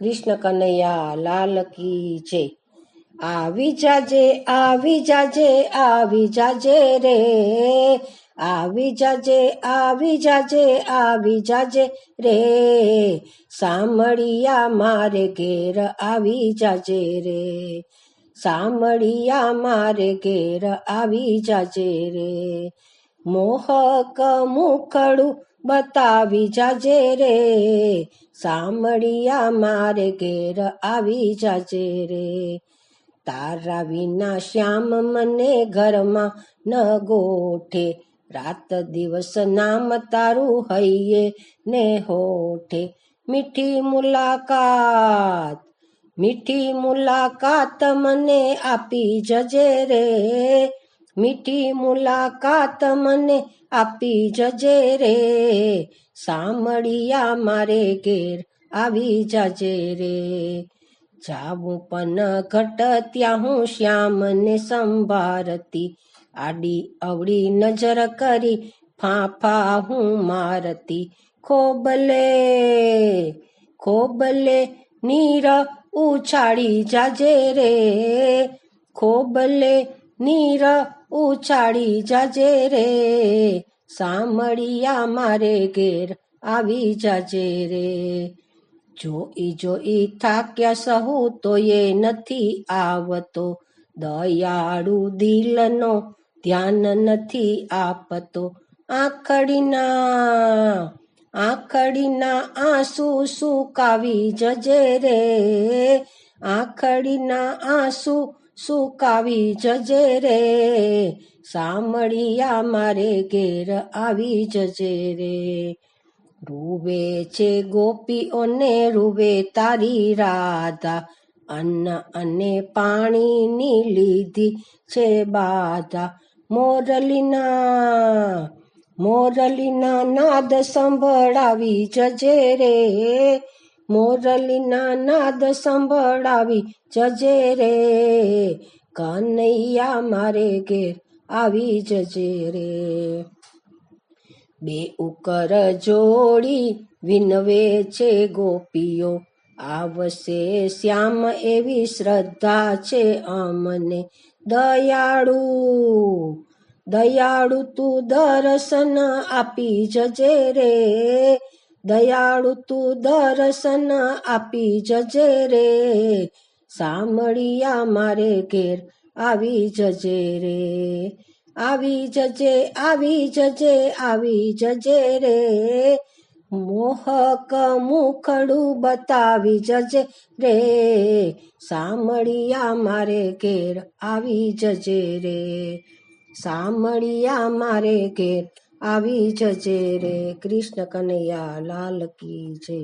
કૃષ્ણ કનૈયા, લાલ કી જય. આવી જાજે આવી જાજે આવી જાજે રે. આવી જાજે આવી જાજે આવી જાજે રે. સામળિયા મારે ઘેર આવી જાજે રે. સામળિયા મારે ઘેર આવી જાજે રે. મોહક મુખડું બતાવી જાજે રે. સાંભળિયા મારે ઘેર આવી જાજે રે. તારા વિના શ્યામ મને ઘરમાં ન ગોઠે. રાત દિવસ નામ તારું હૈયે ને હોઠે. મીઠી મુલાકાત મીઠી મુલાકાત મને આપી જજે રે. મીઠી મુલાકાત મને આપી જજે રે. સામળિયા મારે ઘેર આવી જજે રે. જાવું પણ ઘટ ત્યાં હું શ્યામને સંભારતી. આડી અવળી નજર કરી ફાંફા હું મારતી. ખોબલે ખોબલે નીર ઉછાળી જાજે રે. ખોબલે નીર ઉછાળી જાજે રે. સામળિયા મારે ઘેર આવી જાજે રે. જોઈ જોઈ થાક્યા સહુ તો એ નથી આવતો. દયાળુ દિલનો ધ્યાન નથી આપતો. આખડીના આખડીના આંસુ સુકાવી જજે રે. આખડીના આંસુ સુકાવી જજે રે. સામળિયા મારે ઘેર આવી જજે રે. રૂવે છે ગોપીઓને, રૂવે તારી રાધા. અન્ન અને પાણીની લીધી છે બાધા. મોરલીના મોરલીના નાદ સંભળાવી જજે રે. મોરલીના નાદ સંભળાવી, જજે રે. કનૈયા મારે ઘેર આવી જજે રે. બે ઉકર જોડી વિનવે છે ગોપીઓ, આવશે શ્યામ એવી શ્રદ્ધા છે અમને. દયાળુ દયાળુ તું દર્શન આપી જજે રે. દયાળુ તું દર્શન આપી જજે રે. સામળિયા મારે ઘેર આવી જજે રે. આવી જજે આવી જજે આવી જજે રે. મોહક મુખડું બતાવી જજે રે. સામળિયા મારે ઘેર આવી જજે રે. સામળિયા મારે ઘેર આવી જજે રે કૃષ્ણ કનૈયા લાલ કી જય.